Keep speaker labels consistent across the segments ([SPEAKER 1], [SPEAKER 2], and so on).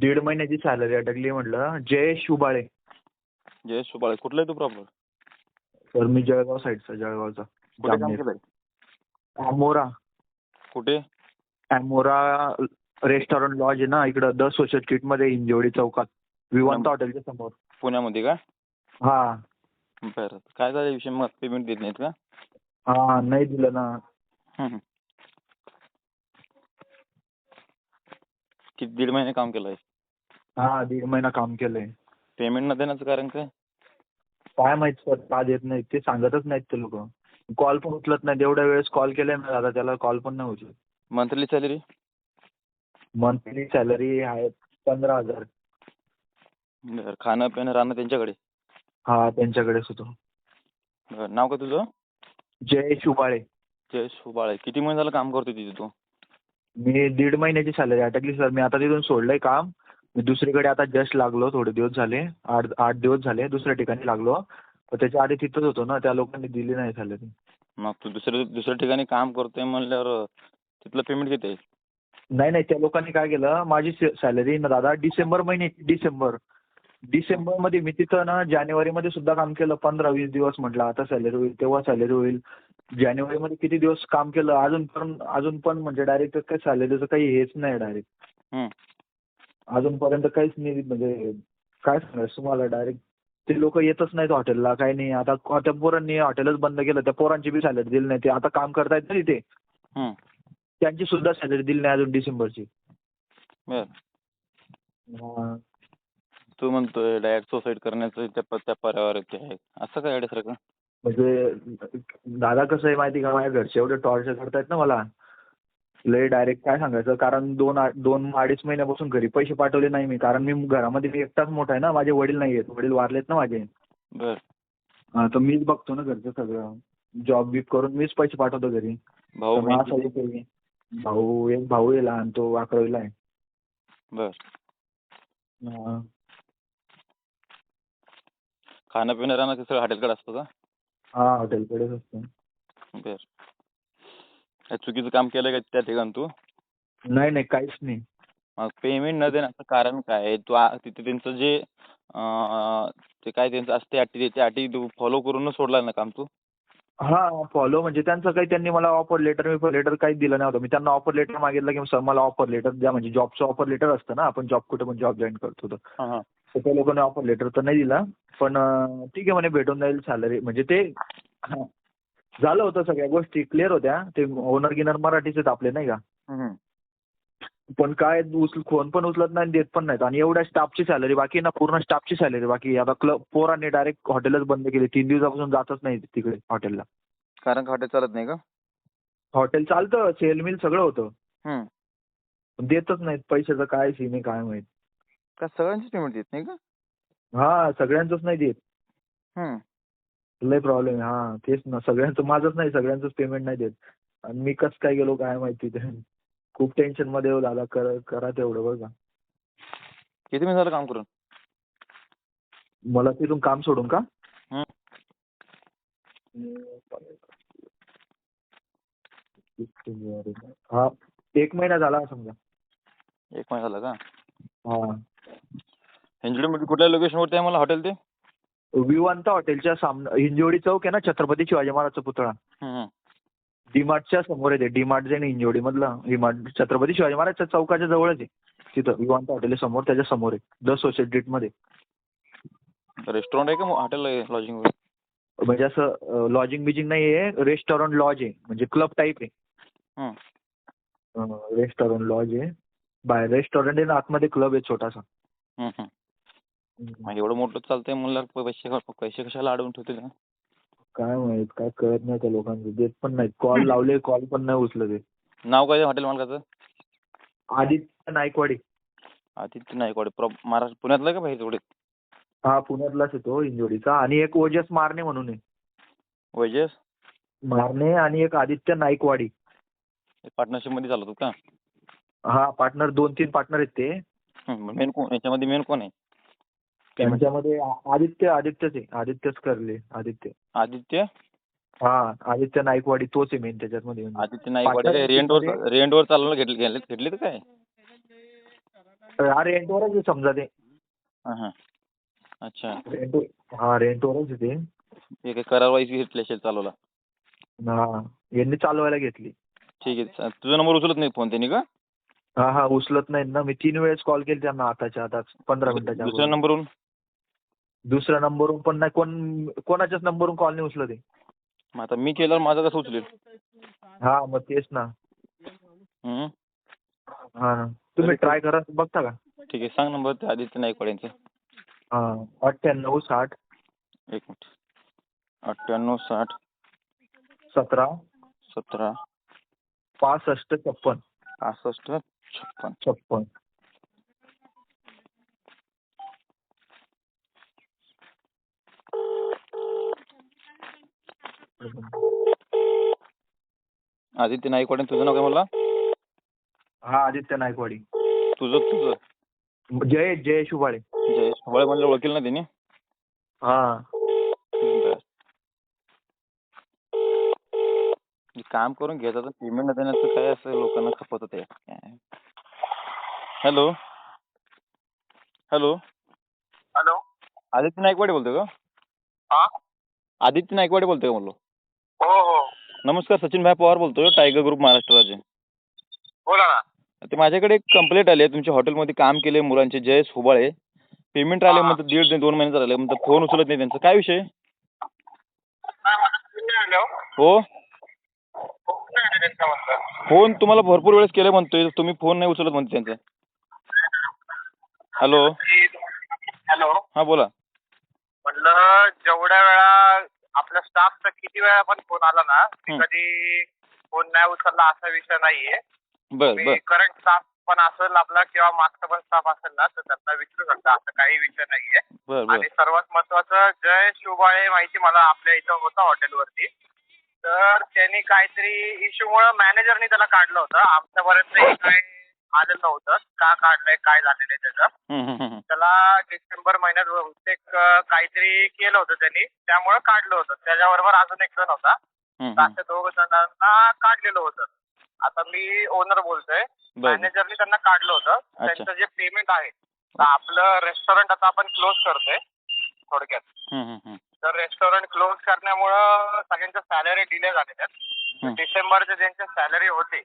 [SPEAKER 1] दीड महिन्याची सॅलरी अटकली म्हटलं. जयेश उबाळे
[SPEAKER 2] जयेश सुबाळे कुठला आहे तू प्रॉपर
[SPEAKER 1] तर मी जळगाव साईडचा जळगावचा.
[SPEAKER 2] कुठे काम
[SPEAKER 1] जामनेर.
[SPEAKER 2] केलंय?
[SPEAKER 1] अमोरा.
[SPEAKER 2] कुठे?
[SPEAKER 1] अमोरा रेस्टॉरंट लॉज आहे ना इकडं द सोशल किटमध्ये इंजोडी चौकात. विवांत हॉटेलच्या समोर.
[SPEAKER 2] पुण्यामध्ये का?
[SPEAKER 1] हा.
[SPEAKER 2] बरं. काय झालं विषय? मग पेमेंट देत नाहीत का?
[SPEAKER 1] हा नाही दिलं ना.
[SPEAKER 2] हम्म. किती दीड महिने काम केलंय?
[SPEAKER 1] हा दीड महिना काम केलंय.
[SPEAKER 2] पेमेंट न देण्याचं कारण काय?
[SPEAKER 1] काय माहीत सर का देत नाहीत ते सांगतच नाहीत ते लोक. कॉल पण उचलत नाहीत एवढ्या वेळेस कॉल केलाय ना दादा त्याला कॉल पण नाही उचलत.
[SPEAKER 2] मंथली सॅलरी
[SPEAKER 1] मंथली सॅलरी आहे पंधरा हजार.
[SPEAKER 2] बरं खाणं पिणं राहणं त्यांच्याकडे?
[SPEAKER 1] हा त्यांच्याकडेच होतो.
[SPEAKER 2] बरं नाव का तुझं?
[SPEAKER 1] जयेश उबाळे.
[SPEAKER 2] जयेश सुबाळे किती महिने झालं काम करतोय तिथे तू?
[SPEAKER 1] मी दीड महिन्याची सॅलरी अटकली सर मी आता तिथून सोडलंय काम. मी दुसरीकडे आता जस्ट लागलो थोडे दिवस झाले आठ आठ दिवस झाले दुसऱ्या ठिकाणी लागलो. पण त्याच्या आधी तिथंच होतो ना त्या लोकांनी दिली नाही सॅलरी
[SPEAKER 2] मग तू दुसऱ्या दुसऱ्या ठिकाणी काम करतोय म्हणल्यावर तिथलं पेमेंट किती आहे
[SPEAKER 1] नाही नाही त्या लोकांनी काय केलं माझी सॅलरी ना दादा डिसेंबर महिन्याची डिसेंबर. डिसेंबरमध्ये मी तिथं ना जानेवारीमध्ये सुद्धा काम केलं पंधरा वीस दिवस म्हटलं आता सॅलरी होईल तेव्हा सॅलरी होईल. जानेवारीमध्ये किती दिवस काम केलं अजून पण अजून पण म्हणजे डायरेक्ट काही सॅलरीचं काही हेच नाही डायरेक्ट. अजूनपर्यंत काहीच नाही म्हणजे काय सांगायचं तुम्हाला डायरेक्ट ते लोक येतच नाहीत हॉटेलला काही नाही. आता त्या पोरांनी हॉटेलच बंद केलं त्या पोरांची बी सॅलरी दिली नाही. ते आता काम करतायत ना तिथे. त्यांची सुद्धा सॅलरी दिली नाही अजून डिसेंबरची.
[SPEAKER 2] बरं.
[SPEAKER 1] हा.
[SPEAKER 2] तू म्हणतोय डायरेक्ट सुसाईड करण्याचं त्या आहे. असं काय
[SPEAKER 1] म्हणजे दादा कसं आहे माहिती का? माझ्या घरचे एवढे टॉर्चर करतायत ना मला. लय डायरेक्ट काय सांगायचं? कारण दोन आ- दोन अडीच महिन्यापासून घरी पैसे पाठवले नाही मी. कारण मी घरामध्ये मी एकटाच मोठा आहे ना. माझे वडील नाही आहेत. वडील वारलेत ना माझे.
[SPEAKER 2] बरं.
[SPEAKER 1] हा, तर मीच बघतो ना घरचं सगळं. जॉब बीब करून मीच पैसे पाठवतो घरी.
[SPEAKER 2] भाऊ
[SPEAKER 1] तर मग
[SPEAKER 2] बहीण
[SPEAKER 1] असं आहे की भाऊ एक भाऊ आहे लहान तो अकरावीला आहे.
[SPEAKER 2] बरं.
[SPEAKER 1] हा.
[SPEAKER 2] खाणं पिणं राहणं सगळं हॉटेलकडे असतं का?
[SPEAKER 1] हा हॉटेलकडेच असतो.
[SPEAKER 2] बरं. काय चुकीचं काम केलं का त्या ठिकाणी तू?
[SPEAKER 1] नाही नाही काहीच नाही.
[SPEAKER 2] मग पेमेंट न देण्याचं कारण काय आहे? तू आ- तिथे त्यांचं जे अं, ते काय त्यांचं असते अटी त्या अटी तू फॉलो करूनच सोडला ना काम तू?
[SPEAKER 1] हा फॉलो म्हणजे त्यांचं काही त्यांनी मला ऑफर लेटर मी लेटर काहीच दिलं नव्हतं. मी त्यांना ऑफर लेटर मागितलं की सर मला ऑफर लेटर द्या. म्हणजे जॉबचं ऑफर लेटर असतं ना आपण जॉब कुठे पण जॉब जॉईन करतो तर. तर त्या लोकांनी ऑफर लेटर तर नाही दिला पण अं, ठीक आहे म्हणे भेटून जाईल सॅलरी म्हणजे ते हा. झालं होतं सगळ्या गोष्टी क्लिअर होत्या. ते ओनर गिनर मराठीच आहेत आपले नाही का. पण काय उचल फोन पण उचलत नाही देत पण नाहीत. आणि एवढ्या स्टाफची सॅलरी बाकी ना पूर्ण स्टाफची सॅलरी बाकी. आता क्लब पोरांनी डायरेक्ट हॉटेलच बंद केली. तीन दिवसापासून जातच नाही तिकडे हॉटेलला
[SPEAKER 2] कारण का हॉटेल चालत नाही का?
[SPEAKER 1] हॉटेल चालतं सेल मिल सगळं होतं. देतच नाहीत पैशाचं काय सीन आहे काय माहीत.
[SPEAKER 2] का सगळ्यांची पेमेंट देत नाही का?
[SPEAKER 1] हा सगळ्यांचंच नाही देत. लय प्रॉब्लेम आहे. हा तेच ना. सगळ्यांचं माझंच नाही सगळ्यांचंच पेमेंट नाही देत. आणि मी कसं काय गेलो काय माहिती ते. खूप टेन्शनमध्ये हो दादा कर करा तेवढं बघा
[SPEAKER 2] किती महिने झालं काम करून?
[SPEAKER 1] मला तिथून काम सोडून का. हा एक महिना झाला समजा.
[SPEAKER 2] एक महिना झाला का?
[SPEAKER 1] हा.
[SPEAKER 2] हिंजडीमध्ये कुठल्या लोकेशनवरती आहे मला? हॉटेल ते?
[SPEAKER 1] विवांत हॉटेलच्या सामने हिंजवडी चौक आहे ना छत्रपती शिवाजी महाराजचा पुतळा. डीमार्टच्या समोर आहे डीमार्ट जे हिंजवडी मधलं डीमार्ट छत्रपती शिवाजी महाराजच्या चौकाच्या जवळच आहे. तिथं विवांत हॉटेल समोर त्याच्यासमोर आहे द सोसायटीत मध्ये
[SPEAKER 2] रेस्टॉरंट आहे का हॉटेल आहे लॉजिंग
[SPEAKER 1] म्हणजे असं लॉजिंग बिजिंग नाही आहे रेस्टॉरंट लॉज आहे म्हणजे क्लब टाईप आहे. रेस्टॉरंट लॉज आहे. बाहेर रेस्टॉरंट आहे ना आतमध्ये क्लब आहे छोटासा.
[SPEAKER 2] मग एवढं मोठं चालतंय म्हणल्यावर पैसे पैसे कशाला अडवून ठेवतील का?
[SPEAKER 1] काय माहीत काय कळत नाही त्या लोकांचं. देत पण नाहीत. कॉल लावले कॉल पण नाही उचलत आहे
[SPEAKER 2] नाव काय हॉटेल मालकाचं?
[SPEAKER 1] आदित्य नायकवाडी.
[SPEAKER 2] आदित्य नायकवाडे. प्रॉप महाराष्ट्र पुण्यातलं का बाहेर तेवढे
[SPEAKER 1] हा पुण्यातलाच येतो इंजोडीचा. आणि एक ओजस मारणे म्हणून आहे.
[SPEAKER 2] वैजेस
[SPEAKER 1] मारणे आणि एक आदित्य नाईकवाडी
[SPEAKER 2] पार्टनरशिपमध्ये चालवतो का?
[SPEAKER 1] हा पार्टनर दोन तीन पार्टनर आहेत ते.
[SPEAKER 2] मेन कोण? याच्यामध्ये मेन कोण आहे?
[SPEAKER 1] त्यांच्यामध्ये आदित्य आदित्यच आहे. आदित्यच करले आदित्य.
[SPEAKER 2] आदित्य?
[SPEAKER 1] हा आदित्य नाईकवाडी तोच आहे मेन त्याच्यामध्ये
[SPEAKER 2] आदित्य नाईकवाडे रेंटवर रेंटवर चालवलं घेतले घेतले काय?
[SPEAKER 1] हा रेंटवरच आहे समजा ते.
[SPEAKER 2] हां हां. अच्छा.
[SPEAKER 1] रेंट हा रेंटवरच आहे ते.
[SPEAKER 2] हे करार वाईज घेतली असेल चालवला.
[SPEAKER 1] हा यांनी चालवायला घेतली.
[SPEAKER 2] ठीक आहे. तुझा नंबर उचलत नाही फोन त्यांनी का?
[SPEAKER 1] हा हा उचलत नाहीत ना. मी तीन वेळेस कॉल केले त्यांना आताच्या आता पंधरा मिनिटाच्या
[SPEAKER 2] दुसऱ्या. नंबरवरून?
[SPEAKER 1] दुसऱ्या नंबरवरून पण नाही कोण कोणाच्याच नंबरवरून कॉल नाही उचलत आहे
[SPEAKER 2] मग आता मी केल्यावर माझा कसं उचलेल?
[SPEAKER 1] हा मग तेच ना.
[SPEAKER 2] हम्म.
[SPEAKER 1] हा ना तुम्ही ट्राय करा बघता का?
[SPEAKER 2] ठीक आहे सांग नंबर ते आदित्य नाईकवाड यांचा.
[SPEAKER 1] हा अठ्ठ्याण्णव साठ.
[SPEAKER 2] एक मिनिट. अठ्ठ्याण्णव साठ.
[SPEAKER 1] सतरा.
[SPEAKER 2] सतरा.
[SPEAKER 1] पासष्ट छप्पन.
[SPEAKER 2] पासष्ट छप्पन.
[SPEAKER 1] छप्पन.
[SPEAKER 2] आदित्य नाईकवाड तुझं नाव काय म्हणला?
[SPEAKER 1] हा आदित्य नायकवाडी
[SPEAKER 2] तुझं तुझं.
[SPEAKER 1] जय जय शुभाळे.
[SPEAKER 2] जयेश फवाळे म्हणलं ओळखेल ना त्यांनी
[SPEAKER 1] हा.
[SPEAKER 2] हे काम करून घ्यायचं तर पेमेंट देण्याचं काय असं लोकांना खपत होते hello hello
[SPEAKER 3] hello
[SPEAKER 2] Aditya Naikwade बोलतोय का?
[SPEAKER 3] हा?
[SPEAKER 2] आदित्य नाईकवाडे बोलतोय का म्हणलो? नमस्कार सचिन भाई पवार बोलतोय टायगर ग्रुप महाराष्ट्र राज्य.
[SPEAKER 3] बोला ना.
[SPEAKER 2] ते माझ्याकडे एक कंप्लेंट आली आहे तुमच्या हॉटेलमध्ये काम केले मुलांचे जयेश हुबाळे. पेमेंट राहिले म्हणतात दीड ते दोन महिने राहिले म्हणतात फोन उचलत नाही त्यांचा. काय विषय?
[SPEAKER 3] आले हो?
[SPEAKER 2] हो? फोन तुम्हाला भरपूर वेळेस केले म्हणतोय तुम्ही फोन नाही उचलत म्हणते त्यांचा. हॅलो.
[SPEAKER 3] हॅलो.
[SPEAKER 2] हा बोला.
[SPEAKER 3] म्हणलं जेवढ्या वेळा आपल्या स्टाफचा किती वेळा पण फोन आला ना
[SPEAKER 2] हं.
[SPEAKER 3] कधी फोन नाही उचलला असा विषय नाहीये.
[SPEAKER 2] बर
[SPEAKER 3] मी
[SPEAKER 2] बर.
[SPEAKER 3] करंट स्टाफ पण असेल आपला किंवा मागचा पण स्टाफ असेल ना तर त्यांना विचारू शकता असं काही विषय नाहीये.
[SPEAKER 2] बर बर.
[SPEAKER 3] आणि सर्वात महत्वाचं जय शिवबाळे माहिती मला आपल्या इथं होता हॉटेलवरती तर त्यांनी काहीतरी इश्यूमुळे मॅनेजरनी त्याला काढलं होतं. आमच्यापर्यंतही काय आलेलं नव्हतं का काढलंय काय झालेलं आहे त्याचं. त्याला डिसेंबर महिन्यात बहुतेक अं, काहीतरी केलं होतं त्यांनी. त्यामुळे काढलं होतं. त्याच्याबरोबर अजून एक जण होता.
[SPEAKER 2] हम्म.
[SPEAKER 3] अशा दोघ जणांना काढलेलं होतं. आता मी ओनर बोलतोय.
[SPEAKER 2] बर.
[SPEAKER 3] मॅनेजरनी त्यांना काढलं होतं. त्यांचं जे पेमेंट आहे तर आपलं रेस्टॉरंट आता आपण क्लोज करतोय. थोडक्यात.
[SPEAKER 2] हम्म, हम्म, हम्म.
[SPEAKER 3] तर रेस्टॉरंट क्लोज करण्यामुळं सगळ्यांच्या सॅलरी डिले झालेल्या आहेत. डिसेंबरचे ज्यांच्या सॅलरी होते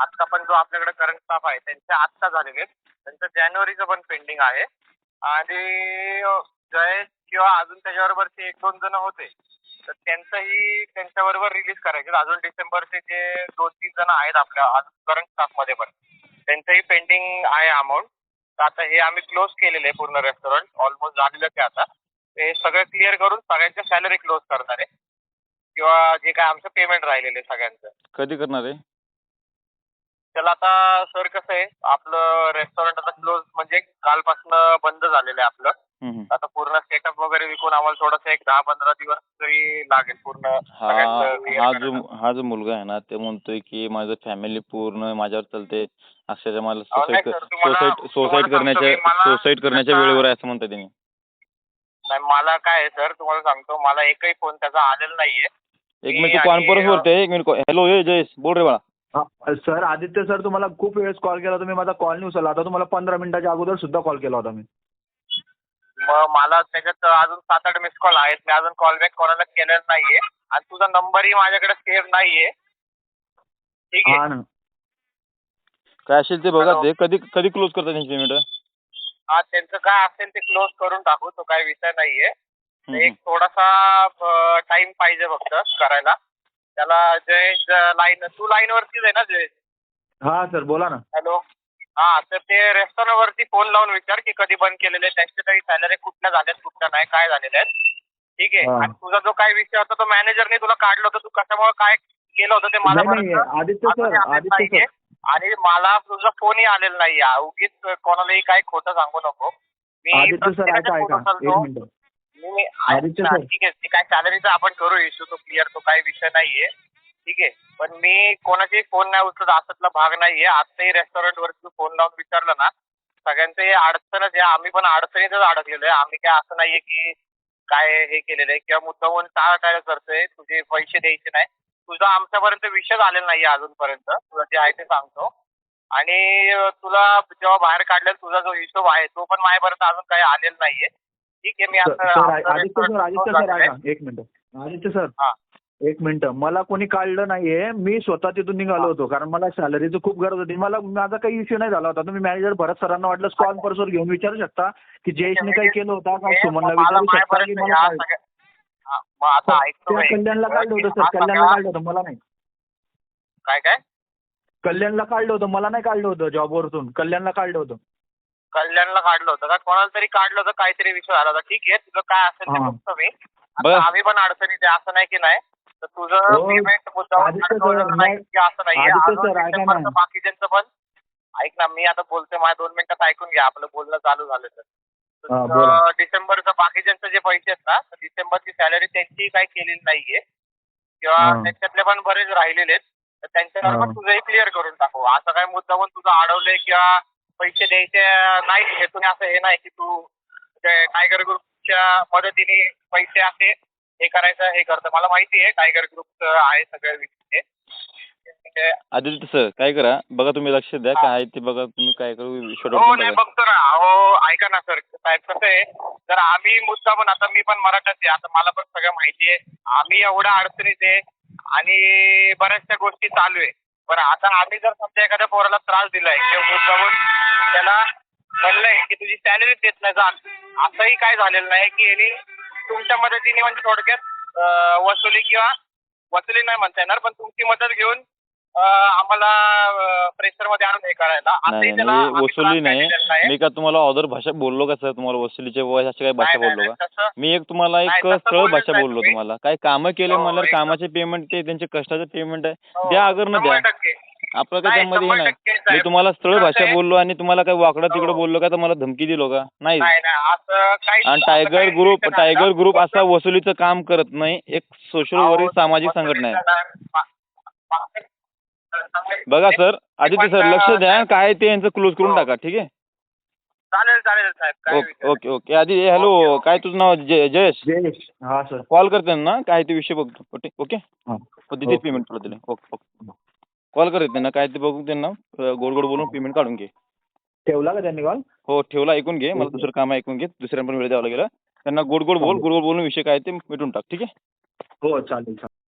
[SPEAKER 3] आता पण जो आपल्याकडे करंट स्टाफ आहे त्यांचे आत्ता झालेले आहेत. त्यांचं जानेवारीचं पण पेंडिंग आहे. आणि जयेश किंवा अजून त्याच्याबरोबरचे एक दोन जण होते. तर त्यांचंही त्यांच्याबरोबर रिलीज करायचे अजून डिसेंबरचे जे दोन तीन जण आहेत आपल्या करंट स्टाफमध्ये पण. त्यांचंही पेंडिंग आहे अमाऊंट तर आता हे आम्ही क्लोज केलेलं आहे पूर्ण रेस्टॉरंट ऑलमोस्ट झालेलं आहे आता. ते सगळं क्लिअर करून सगळ्यांच्या सॅलरी क्लोज करणार आहे. किंवा जे काय आमचं पेमेंट राहिलेलं आहे सगळ्यांचं.
[SPEAKER 2] कधी करणार आहे?
[SPEAKER 3] त्याला आता सर कसं आहे आपलं रेस्टॉरंट आता क्लोज म्हणजे कालपासनं बंद झालेलं आहे आपलं.
[SPEAKER 2] हम्म.
[SPEAKER 3] आता पूर्ण सेटअप वगैरे विकून आम्हाला थोडंसं एक दहा पंधरा दिवस तरी लागेल पूर्ण
[SPEAKER 2] हा
[SPEAKER 3] सगळ्यांचं clear
[SPEAKER 2] हा
[SPEAKER 3] करायला.
[SPEAKER 2] जो हा जो मुलगा आहे ना ते म्हणतोय की माझं फॅमिली पूर्ण माझ्यावर चालते अक्षरशः मला
[SPEAKER 3] अहो, नाही
[SPEAKER 2] सोसाईट
[SPEAKER 3] sir, तुम्हाला- तुम्हाला सांगतो
[SPEAKER 2] करण्याच्या
[SPEAKER 3] मी, मला
[SPEAKER 2] सोसाईट करण्याच्या
[SPEAKER 3] त्याचा-
[SPEAKER 2] वेळेवर आहे असं म्हणतात त्यांनी.
[SPEAKER 3] नाही मला काय आहे सर तुम्हाला सांगतो मला एकही फोन त्याचा आलेला नाहीये.
[SPEAKER 2] एक मिनिट तू कॉन्फरन्स वरती आहे एक मिनिट हॅलो ए जयेश बोल रे बाळा.
[SPEAKER 1] हा, सर आदित्य सर तुम्हाला खूप वेळेस कॉल केला तुम्ही माझा कॉल नाही उचलला. आता तुम्हाला पंधरा मिनिटाच्या अगोदर सुद्धा कॉल केला होता मी.
[SPEAKER 3] मग मला त्याच्यात अजून सात आठ मिस कॉल आहेत. मी अजून कॉल बॅक कोणाला केलेला नाहीये. आणि तुझा नंबरही माझ्याकडे सेव्ह नाहीये. ठीक आहे?
[SPEAKER 1] हा ना.
[SPEAKER 2] काय असेल ते बघा. ते कधी कधी क्लोज करतात त्यांची पेमेंट
[SPEAKER 3] हा त्यांचं काय असेल ते क्लोज करून टाकू तो काही विषय नाहीये. एक थोडासा टाइम पाहिजे फक्त करायला. त्याला जयेश लाईन तू लाईन वरतीच आहे ना जयेश?
[SPEAKER 1] हा सर बोला ना.
[SPEAKER 3] हॅलो. हा तर ते रेस्टॉरंट वरती फोन लावून विचार की कधी बंद केलेले त्यांचे काही सॅलरी कुठल्या झाल्यात कुठल्या नाही काय झालेल्या आहेत. ठीक आहे. आणि तुझा जो काही विषय होता तो मॅनेजरने तुला काढलं होतं. तू कशामुळे काय केलं होतं ते मला
[SPEAKER 1] नाही नाही
[SPEAKER 3] आणि मला तुझा फोनही आलेला नाहीये. उगीच कोणालाही काही खोटं सांगू नको. मी मी. ठीक आहे ते काय सॅलरीचा आपण करू इश्यू तो क्लिअर तो काही विषय नाहीये. ठीक आहे. पण मी कोणाचाही फोन नाही उचलत असातला भाग नाहीये. वर तू फोन लावून विचारलं ना सगळ्यांचं हे अडचणच आहे. आम्ही पण अडचणीतच अडकलेलो आहे आम्ही काय असं नाहीये की काय हे केलेलं आहे. किंवा मुद्दामून टाळाटाळ करतोय तुझे पैसे द्यायचे नाही. तुझा आमच्यापर्यंत विषय आलेला नाहीये अजूनपर्यंत. तुला जे आहे ते सांगतो. आणि तुला जेव्हा बाहेर काढलेला तुझा जो हिशोब आहे तो पण माझ्यापर्यंत अजून काही आलेला नाहीये. ठीक आहे मी आता
[SPEAKER 1] एक मिनिट. आदित्य सर. एक मिनिट. मला कोणी काढलं नाहीये. मी स्वतः तिथून निघालो होतो कारण मला सॅलरीची खूप गरज होती. मला माझा काही इश्यू नाही झाला होता. तुम्ही मॅनेजर भरत सरांना वाटलं कॉल पर्सवर घेऊन विचारू शकता की जयेशने काही केलं होतं का? सुमनला विचारू शकता की मला
[SPEAKER 3] हा.
[SPEAKER 1] कल्याणला काढलं होतं सर. कल्याणला काढलं होतं मला नाही.
[SPEAKER 3] काय काय?
[SPEAKER 1] कल्याणला काढलं होतं मला नाही काढलं होतं जॉबवरतून. कल्याणला काढलं होतं.
[SPEAKER 3] कल्याणला काढलं होतं का कोणाला तरी काढलं होतं काहीतरी विषय झाला होता ठीक आहे तुझं काय असेल ते
[SPEAKER 1] हा.
[SPEAKER 3] बघतो मी. आता आम्ही पण अडचणीत आहे असं नाही की नाही तर तुझं
[SPEAKER 1] हो.
[SPEAKER 3] पेमेंट अडकवलेलं नाही
[SPEAKER 1] नाही.
[SPEAKER 3] की असं नाहीये
[SPEAKER 1] आदित्य
[SPEAKER 3] अजून
[SPEAKER 1] सर, ऐका ना.
[SPEAKER 3] डिसेंबरचं बाकीच्यांचं पण ऐक ना मी आता बोलतोय माझ्या दोन मिनिटात ऐकून घ्या आपलं बोलणं चालू झालं तर
[SPEAKER 1] हा.
[SPEAKER 3] डिसेंबरचं बाकीच्यांचं जे पैसे आहेत ना तर डिसेंबरची सॅलरी त्यांची काही केलेली नाहीये किंवा
[SPEAKER 1] हा.
[SPEAKER 3] त्याच्यातले पण बरेच राहिलेले आहेत तर त्यांच्यावर
[SPEAKER 1] हा.
[SPEAKER 3] पण तुझंही क्लिअर करून टाकू असं काय मुद्दा पण तुझं अडवलंय किंवा पैसे द्यायचे नाही हेतून असं हे नाही की तू टायगर ग्रुपच्या मदतीने पैसे असे हे करायचं हे करतं मला माहिती आहे टायगर ग्रुपचं आहे सगळं विषय ते.
[SPEAKER 2] आदित्य सर काय करा? बघा तुम्ही लक्ष द्या काय आहे ते बघा तुम्ही काय करू शॉर्ट
[SPEAKER 3] हो नाही बघतो ना. अहो ऐका ना सर साहेब कसं आहे तर आम्ही मुद्दा पण आता मी पण मराठाच आहे. आता मला पण सगळं माहिती आहे. आम्ही एवढ्या अडचणीत आहे आणि बऱ्याचशा गोष्टी चालू आहे. बरं आता आम्ही जर समजा एखाद्या पोराला त्रास दिलाय किंवा मुद्दामून त्याला म्हणलंय की तुझी सॅलरी देत नाही जा असंही काय झालेलं नाही की यांनी तुमच्या मदतीने म्हणजे थोडक्यात वसुली किंवा वसुली नाही म्हणता येणार पण तुमची मदत घेऊन आम्हाला प्रेशरमध्ये आणून हे करायला
[SPEAKER 2] नाही
[SPEAKER 3] असंही त्याला
[SPEAKER 2] नाही
[SPEAKER 3] आम्ही
[SPEAKER 2] वसुली
[SPEAKER 3] त्रास
[SPEAKER 2] नाही
[SPEAKER 3] दिलेला नाही.
[SPEAKER 2] मी का तुम्हाला अदर भाषा बोललो का सर तुम्हाला वसुलीचे वय अशी काही भाषा
[SPEAKER 3] नाही, नाही,
[SPEAKER 2] बोललो का
[SPEAKER 3] तसं
[SPEAKER 2] मी एक तुम्हाला
[SPEAKER 3] नाही,
[SPEAKER 2] एक
[SPEAKER 3] तसं
[SPEAKER 2] सरळ
[SPEAKER 3] बोललेच
[SPEAKER 2] भाषा
[SPEAKER 3] नाही
[SPEAKER 2] बोललो
[SPEAKER 3] तुम्ही.
[SPEAKER 2] तुम्हाला काय कामं केले
[SPEAKER 3] हो, एकदम.
[SPEAKER 2] कामाचे पेमेंट ते त्यांचे कष्टाचं पेमेंट आहे
[SPEAKER 3] हो,
[SPEAKER 2] द्या अगर न द्या
[SPEAKER 3] टक्के.
[SPEAKER 2] आपलं त्यामध्ये हे नाही. मी. तुम्हाला सरळ भाषा? बोललो आणि तुम्हाला काय वाकडं तिकडं
[SPEAKER 3] हो.
[SPEAKER 2] बोललो का तर मला धमकी दिलो का? नाही.
[SPEAKER 3] नाही नाही असं काही
[SPEAKER 2] आणि टायगर
[SPEAKER 3] काही
[SPEAKER 2] ग्रुप. टायगर ग्रुप असा वसुलीचं काम करत नाही. एक सोशल वरील सामाजिक संघटना आहे. बघा सर आदित्य सर लक्ष द्या. काय ते यांचं क्लोज करून
[SPEAKER 3] हो.
[SPEAKER 2] टाका ठीक आहे?
[SPEAKER 3] चालेल चालेल साहेब.
[SPEAKER 2] Okay okay okay. आधी हॅलो काय तुझं नाव? जय जयेश?
[SPEAKER 1] जयेश. हा सर.
[SPEAKER 2] कॉल करते ना काय ते विषय बघतो. ओके? ओके तिथे. पेमेंट तुला दिले ओके ओके. कॉल करत त्यांना काय ते बघून त्यांना गोड गोड बोलून पेमेंट काढून घे.
[SPEAKER 1] ठेवला का त्यांनी कॉल
[SPEAKER 2] हो ठेवला ऐकून घे. मला दुसरं काम ऐकून घे. दुसऱ्या पण वेळ द्यावा लागेल. त्यांना गोड गोड बोल. गोड गोड बोलून विषय काय ते मिटून टाक ठीक आहे?
[SPEAKER 1] हो चालेल चालेल.